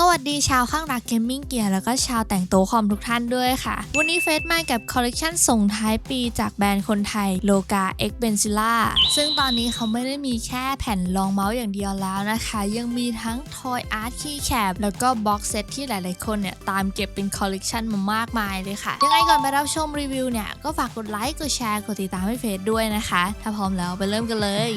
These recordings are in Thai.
สวัสดีชาวข้างรักเกมมิ่งเกียร์แล้วก็ชาวแต่งโต๊ะคอมทุกท่านด้วยค่ะ วันนี้เฟสมากับคอลเลกชันส่งท้ายปีจากแบรนด์คนไทยโลกาเอ็กเบนซิล่าซึ่งตอนนี้เขาไม่ได้มีแค่แผ่นรองเมาส์อย่างเดียวแล้วนะคะ ยังมีทั้งทอยอาร์ตคีย์แคปแล้วก็บ็อกเซตที่หลายๆคนเนี่ย ตามเก็บเป็นคอลเลกชันมามากมายเลยค่ะ ยังไงก่อนไปรับชมรีวิวเนี่ย ก็ฝากกดไลค์กดแชร์กดติดตามให้เฟสด้วยนะคะ ถ้าพร้อมแล้วไปเริ่มกันเลย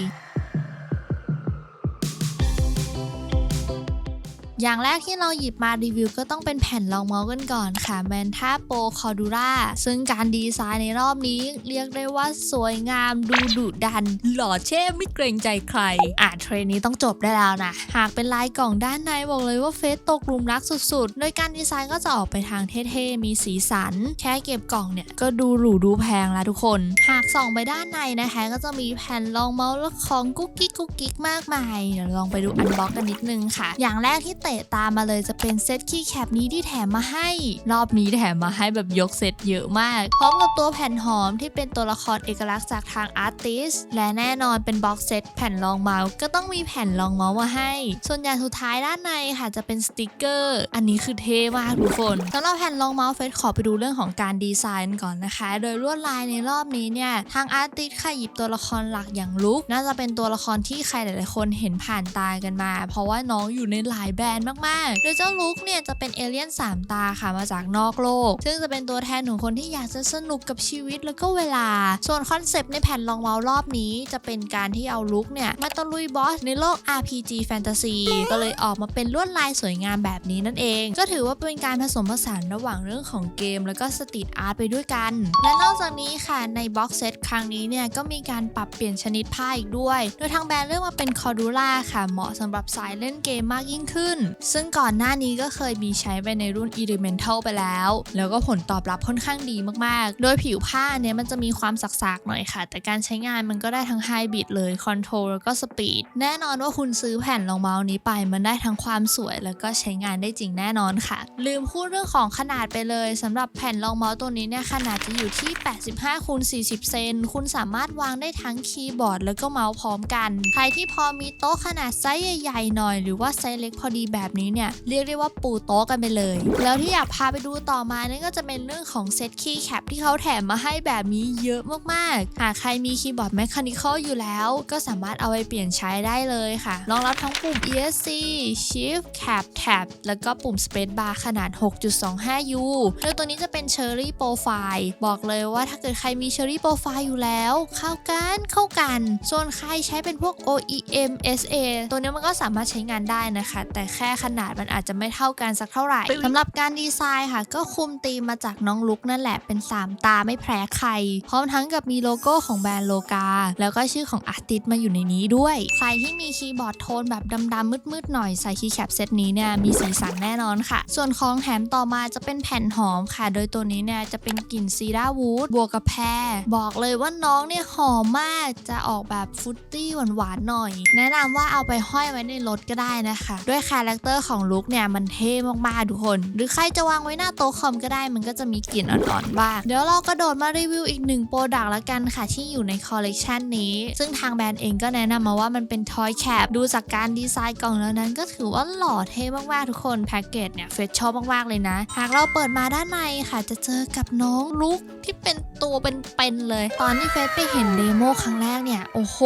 อย่างแรกที่เราหยิบมารีวิวก็ต้องเป็นแผ่นรองเมาส์กันก่อนค่ะแมนท่าโปรคอดูราซึ่งการดีไซน์ในรอบนี้เรียกได้ว่าสวยงามดูดุดัน หล่อเช่ไม่เกรงใจใคร อ่าเทรนนี้ต้องจบได้แล้วนะ หากเป็นลายกล่องด้านในบอกเลยว่าเฟสตกลุมรักสุดๆ โดยการดีไซน์ก็จะออกไปทางเท่ๆ มีสีสัน แค่เก็บกล่องเนี่ย ก็ดูหรูดูแพงแล้วทุกคน หากส่องไปด้านในนะคะ ก็จะมีแผ่นรองเมาส์และของกุ๊กกิ๊กกุ๊กกิ๊กมากมายเดี๋ยวลองไปดูอันบ็อกกันนิดนึงค่ะ อย่างแรกที่เตะตามมาเลยจะเป็นเซตคีย์แคปนี้ที่แถมมาให้ รอบนี้แถมมาให้แบบยกเซตเยอะมาก พร้อมกับตัวแผ่นหอมที่เป็นตัวละครเอกลักษณ์จากทางอาร์ติสและแน่นอนเป็นบ็อกเซตแผ่นรองเมาส์ก็ต้องมีแผ่นรองเมาส์มาให้ ส่วนอย่างสุดท้ายด้านในค่ะจะเป็นสติกเกอร์ อันนี้คือเท่มากทุกคนสำหรับแผ่นรองเมาส์เฟสขอไปดูเรื่องของการดีไซน์ก่อนนะคะ โดยลวดลายในรอบนี้เนี่ยทางอาร์ติสค่ะหยิบตัวละครหลักอย่างลุกน่าจะเป็นตัวละครที่ใครหลาย ๆ คนเห็นผ่านตากันมา เพราะว่าน้องอยู่ในหลายแบรนด์มากๆ โดยเจ้าลุกเนี่ยจะเป็นเอเลี่ยน3 ตาค่ะมาจากนอกโลก ซึ่งจะเป็นตัวแทนของคนที่อยากจะสนุกกับชีวิตแล้วก็เวลา ส่วนคอนเซปต์ในแผ่นรองเมาส์รอบนี้ จะเป็นการที่เอาลุกเนี่ยมาตะลุยบอสในโลก RPG Fantasy ก็เลยออกมาเป็นลวดลายสวยงามแบบนี้นั่นเอง ก็ถือว่าเป็นการผสมผสานระหว่างเรื่องของเกม แล้วก็สตรีทอาร์ตไปด้วยกัน และนอกจากนี้ค่ะในบ็อกเซตครั้งนี้เนี่ยก็มีการปรับเปลี่ยนชนิดผ้าอีกด้วย โดยทางแบรนด์เลือกมาเป็นคอดูล่าค่ะเหมาะสำหรับสายเล่นเกมมากยิ่งขึ้นซึ่งก่อนหน้านี้ก็เคยมีใช้ไปในรุ่น Elemental ไปแล้ว แล้วก็ผลตอบรับค่อนข้างดีมากๆ โดยผิวผ้าเนี่ยมันจะมีความสักๆหน่อยค่ะ แต่การใช้งานมันก็ได้ทั้งไฮบิดเลยคอนโทรลแล้วก็สปีดแน่นอนว่าคุณซื้อแผ่นรองเมาส์นี้ไป มันได้ทั้งความสวยแล้วก็ใช้งานได้จริงแน่นอนค่ะ ลืมพูดเรื่องของขนาดไปเลยสำหรับแผ่นรองเมาส์ตัวนี้เนี่ยขนาดจะอยู่ที่ 85คูณ40 เซนคุณสามารถวางได้ทั้งคีย์บอร์ด แล้วก็เมาส์พร้อมกัน ใครที่พอมีโต๊ะขนาดไซส์ใหญ่ๆหน่อย หรือว่าไซส์เล็กพอดีแบบนี้เนี่ยเรียกได้ว่าปูโต๊ะกันไปเลย แล้วที่อยากพาไปดูต่อมานั่นก็จะเป็นเรื่องของเซตคีย์แคปที่เขาแถมมาให้แบบนี้เยอะมากๆ หากใครมีคีย์บอร์ดแมคคานิคอลอยู่แล้ว ก็สามารถเอาไปเปลี่ยนใช้ได้เลยค่ะ รองรับทั้งปุ่ม ESC Shift Cap Tab แล้วก็ปุ่ม Space Bar ขนาด 6.25U โดยตัวนี้จะเป็น Cherry Profile บอกเลยว่าถ้าเกิดใครมี Cherry Profile อยู่แล้ว เข้ากันเข้ากัน ส่วนใครใช้เป็นพวก OEM SA ตัวนี้มันก็สามารถใช้งานได้นะคะ แต่แค่ขนาดมันอาจจะไม่เท่ากันสักเท่าไหร่สำหรับการดีไซน์ค่ะ ก็คุมธีมมาจากน้องลุกนั่นแหละเป็น 3 ตาไม่แพ้ใคร พร้อมทั้งกับมีโลโก้ของแบรนด์โลกา แล้วก็ชื่อของอาร์ติสมาอยู่ในนี้ด้วย ใครที่มีคีย์บอร์ดโทนแบบดำๆมืดๆหน่อยใส่คีย์แคปเซตนี้เนี่ยมีสีสันแน่นอนค่ะ ส่วนของแถมต่อมาจะเป็นแผ่นหอมค่ะ โดยตัวนี้เนี่ยจะเป็นกลิ่นซีดาวูดบวกกับแพรบอกเลยว่าน้องเนี่ยหอมมากจะออกแบบฟรุตตี้หวานๆหน่อย แนะนำว่าเอาไปห้อยไว้ในรถก็ได้นะคะ ด้วยคาแรคเตอร์ของลุคเนี่ยมันเท่มากๆทุกคน หรือใครจะวางไว้หน้าโต๊ะคอมก็ได้มันก็จะมีกลิ่นอ่อนๆบ้าง เดี๋ยวเรากระโดดมารีวิวอีกหนึ่งโปรดักต์ละกันค่ะที่อยู่ในคอลเลกชันนี้ ซึ่งทางแบรนด์เองก็แนะนำมาว่ามันเป็นทอยแคปดูจากการดีไซน์กล่องแล้วนั้นก็ถือว่าหล่อเท่มากๆทุกคนแพ็กเกจเนี่ยเฟสชอบมากๆเลยนะ หากเราเปิดมาด้านในค่ะ จะเจอกับน้องลุกที่เป็นตัวเป็นๆเลย ตอนที่เฟสไปเห็นเดโมครั้งแรกเนี่ยโอ้โห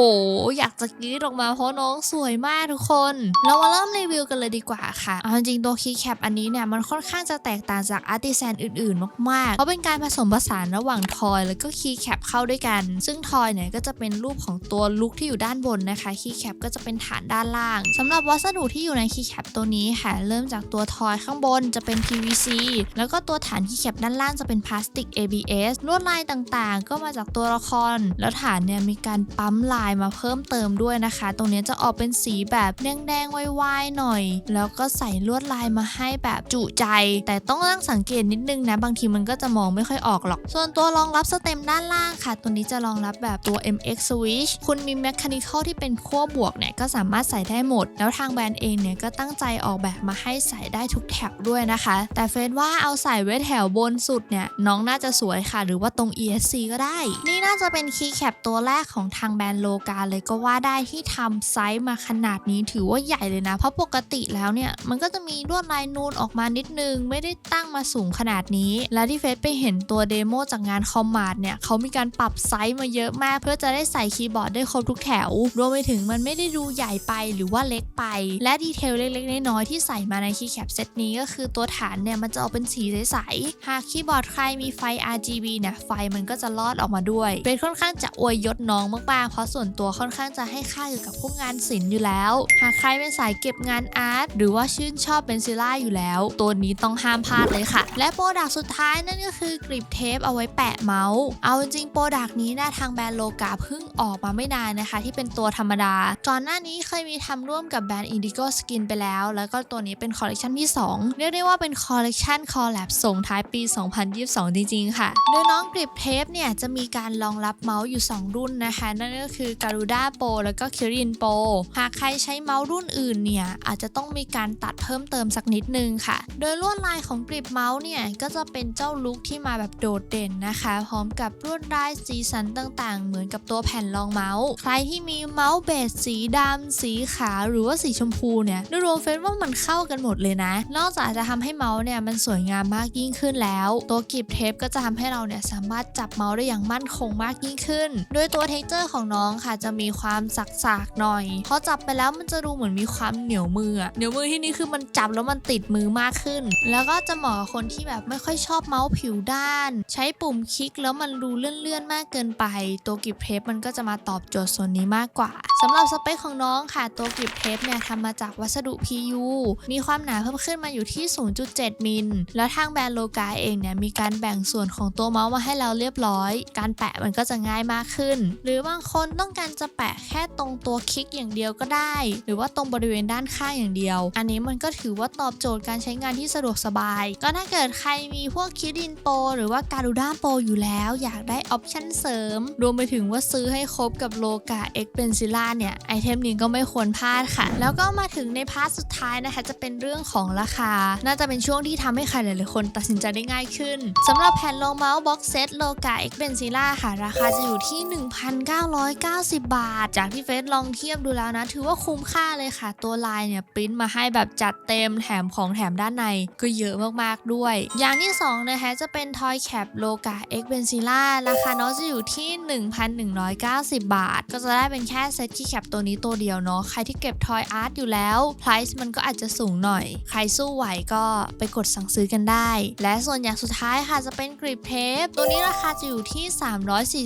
อยากจะกรี๊ดออกมาเพราะน้องสวยมากทุกคน เรามาเริ่มรีวิวกันเลยดีกว่าค่ะเอาจริงตัวคีย์แคปอันนี้เนี่ยมันค่อนข้างจะแตกต่างจากอาร์ติแซนอื่นๆ มากๆ เพราะเป็นการผสมผสานระหว่างทอยแล้วก็คีย์แคปเข้าด้วยกัน ซึ่งทอยเนี่ยก็จะเป็นรูปของตัวลุกที่อยู่ด้านบนนะคะคีย์แคปก็จะเป็นฐานด้านล่างสำหรับวัสดุที่อยู่ในคีย์แคปตัวนี้ค่ะ เริ่มจากตัวทอยข้างบนจะเป็น PVC แล้วก็ตัวฐานคีย์แคปด้านล่างจะเป็นพลาสติก ABS ลวดลายต่างๆ ก็มาจากตัวละคร แล้วฐานเนี่ยมีการปั๊มลายมาเพิ่มเติมด้วยนะคะ ตรงนี้จะออกเป็นสีแบบแดงๆวายๆหน่อยแล้วก็ใส่ลวดลายมาให้แบบจุใจ แต่ต้องนั่งสังเกตนิดนึงนะ บางทีมันก็จะมองไม่ค่อยออกหรอก ส่วนตัวรองรับสเต็มด้านล่างค่ะ ตัวนี้จะรองรับแบบตัว MX Switch คุณมี Mechanical ที่เป็นขั้วบวกเนี่ยก็สามารถใส่ได้หมด แล้วทางแบรนด์เองเนี่ยก็ตั้งใจออกแบบมาให้ใส่ได้ทุกแถบด้วยนะคะ แต่เฟซว่าเอาใส่ไว้แถวบนสุดเนี่ยน้องน่าจะสวยค่ะ หรือว่าตรง ESC ก็ได้ นี่น่าจะเป็นคีย์แคปตัวแรกของทางแบรนด์โลกาเลยก็ว่าได้ที่ทำไซส์มาขนาดนี้ถือว่าใหญ่เลยนะ เพราะปกติแล้วเนี่ยมันก็จะมีลวดลายนูนออกมานิดนึง ไม่ได้ตั้งมาสูงขนาดนี้ และที่เฟซไปเห็นตัวเดโมจากงานคอมมาดเนี่ยเขามีการปรับไซส์มาเยอะมาก เพื่อจะได้ใส่คีย์บอร์ดได้ครบทุกแถว รวมไปถึงมันไม่ได้ดูใหญ่ไปหรือว่าเล็กไป และดีเทลเล็กๆน้อยๆที่ใส่มาในคีย์แคปเซตนี้ก็คือตัวฐานเนี่ยมันจะออกเป็นสีใสๆหากคีย์บอร์ดใครมีไฟ RGB เนี่ยไฟมันก็จะลอดออกมาด้วยเป็นค่อนข้างจะอวยยศน้องมากๆเพราะส่วนตัวค่อนข้างจะให้ค่าเกี่กับพวกงานศิลป์อยู่แล้ว หากใครเป็นสายเก็บงานอาร์ตหรือว่าชื่นชอบเบนซิล่าอยู่แล้ว ตัวนี้ต้องห้ามพลาดเลยค่ะ และโปรดักต์สุดท้ายนั่นก็คือกริปเทปเอาไว้แปะเมาส์ เอาจริงโปรดักต์นี้นะทางแบรนด์โลกาเพิ่งออกมาไม่นานนะคะ ที่เป็นตัวธรรมดา ก่อนหน้านี้เคยมีทำร่วมกับแบรนด์ Indigo Skin ไปแล้ว แล้วก็ตัวนี้เป็นคอลเลคชันที่ 2 เรียกได้ว่าเป็นคอลเลคชันคอลแลบส่งท้ายปี 2022 จริงๆ ค่ะ โดยน้องกริปเทปเนี่ยจะมีการรองรับเมาส์อยู่ 2 รุ่นนะคะ นั่นก็คือ Garuda Pro แล้วก็ Kirin Pro หากใครใช้เมาส์รุ่นอื่นเนี่ยอาจจะต้องมีการตัดเพิ่มเติมสักนิดนึงค่ะ โดยลวดลายของกริปเมาส์เนี่ยก็จะเป็นเจ้าลุคที่มาแบบโดดเด่นนะคะ พร้อมกับลวดลายสีสันต่างๆ เหมือนกับตัวแผ่นรองเมาส์ ใครที่มีเมาส์เบสสีดำสีขาวหรือว่าสีชมพูเนี่ยดยรวมเฟซว่ามันเข้ากันหมดเลยนะ นอกจากจะทำให้เมาส์เนี่ยมันสวยงามมากยิ่งขึ้นแล้ว ตัวกริปเทปก็จะทำให้เราเนี่ยสามารถจับเมาส์ได้อย่างมั่นคงมากยิ่งขึ้น โดยตัวเท็กเจอร์ของน้องค่ะจะมีความสักๆหน่อยพอจับไปแล้วมันจะดูเหมือนมีความเหนียวมือนียวมือที่นี่คือมันจับแล้วมันติดมือมากขึ้น แล้วก็จะเหมาะคนที่แบบไม่ค่อยชอบเมาส์ผิวด้าน ใช้ปุ่มคลิกแล้วมันดูเลื่อนๆมากเกินไป ตัวกริปเทปมันก็จะมาตอบโจทย์ส่วนนี้มากกว่าสำหรับสเปคของน้องค่ะตัวกริปเทปเนี่ยทำมาจากวัสดุ PU มีความหนาเพิ่มขึ้นมาอยู่ที่ 0.7 มิล แล้วทางแบรนด์โลกาเองเนี่ยมีการแบ่งส่วนของตัวเมาส์มาให้เราเรียบร้อย การแปะมันก็จะง่ายมากขึ้น หรือบางคนต้องการจะแปะแค่ตรงตัวคลิกอย่างเดียวก็ได้ หรือว่าตรงบริเวณด้านข้างอย่างเดียวอันนี้มันก็ถือว่าตอบโจทย์การใช้งานที่สะดวกสบาย ก็ถ้าเกิดใครมีพวกคิดินโปหรือว่าการูด้าโปอยู่แล้ว อยากได้ออปชั่นเสริม รวมไปถึงว่าซื้อให้ครบกับโลกาเอ็กเ n นซิล่าเนี่ย ไอเทมนี้ก็ไม่ควรพลาดค่ะ แล้วก็มาถึงในพาร์ทสุดท้ายนะคะ จะเป็นเรื่องของราคา น่าจะเป็นช่วงที่ทำให้ใครหลายๆคนตัดสินใจได้ง่ายขึ้นสำหรับแผ่นรองเมาส์บ็อกเซตโลกาเอ็กเ n นซิล่าค่ะ ราคาจะอยู่ที่ 1,990 บาท จากที่เฟซลองเทียบดูแล้วนะ ถือว่าคุ้มค่าเลยค่ะ ตัวลายเนี่ยปริ้นมาให้แบบจัดเต็มแถมของแถมด้านในก็เยอะมากๆด้วย อย่างที่2นะคะจะเป็นทอยแคปโลกาเอ็กเ n นซิล่าราคาเน้องจะอยู่ที่ 1,190 บาท ก็จะได้เป็นแค่เซตที่แคปตัวนี้ตัวเดียวเนาะใครที่เก็บทอยอาร์ตอยู่แล้ว price มันก็อาจจะสูงหน่อย ใครสู้ไหวก็ไปกดสั่งซื้อกันได้ และส่วนอย่างสุดท้ายค่ะจะเป็นกริปเทปตัวนี้ราคาจะอยู่ที่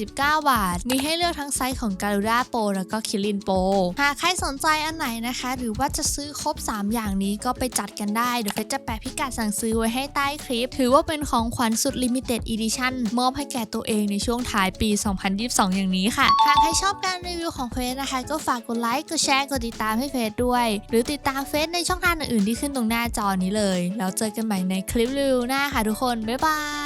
349 บาท มีให้เลือกทั้งไซส์ของ Garuda Pro แล้วก็ Kirin Pro หากใครสนใจอันไหนนะคะ หรือว่าจะซื้อครบ3 อย่างนี้ก็ไปจัดกันได้ เดี๋ยวเฟซจะแปะพิกัดสั่งซื้อไว้ให้ใต้คลิป ถือว่าเป็นของขวัญสุด Limited Edition มอบให้แก่ตัวเองในช่วงท้ายปี 2022 อย่างนี้ค่ะ หากใครชอบการรีวิวของเฟซนะคะ ก็ฝากกดไลค์ กดแชร์ กดติดตามให้เฟซด้วย หรือติดตามเฟซในช่องทางอื่นๆที่ขึ้นตรงหน้าจอนี้เลย แล้วเจอกันใหม่ในคลิปรีวิวหน้าค่ะทุกคน บ๊ายบาย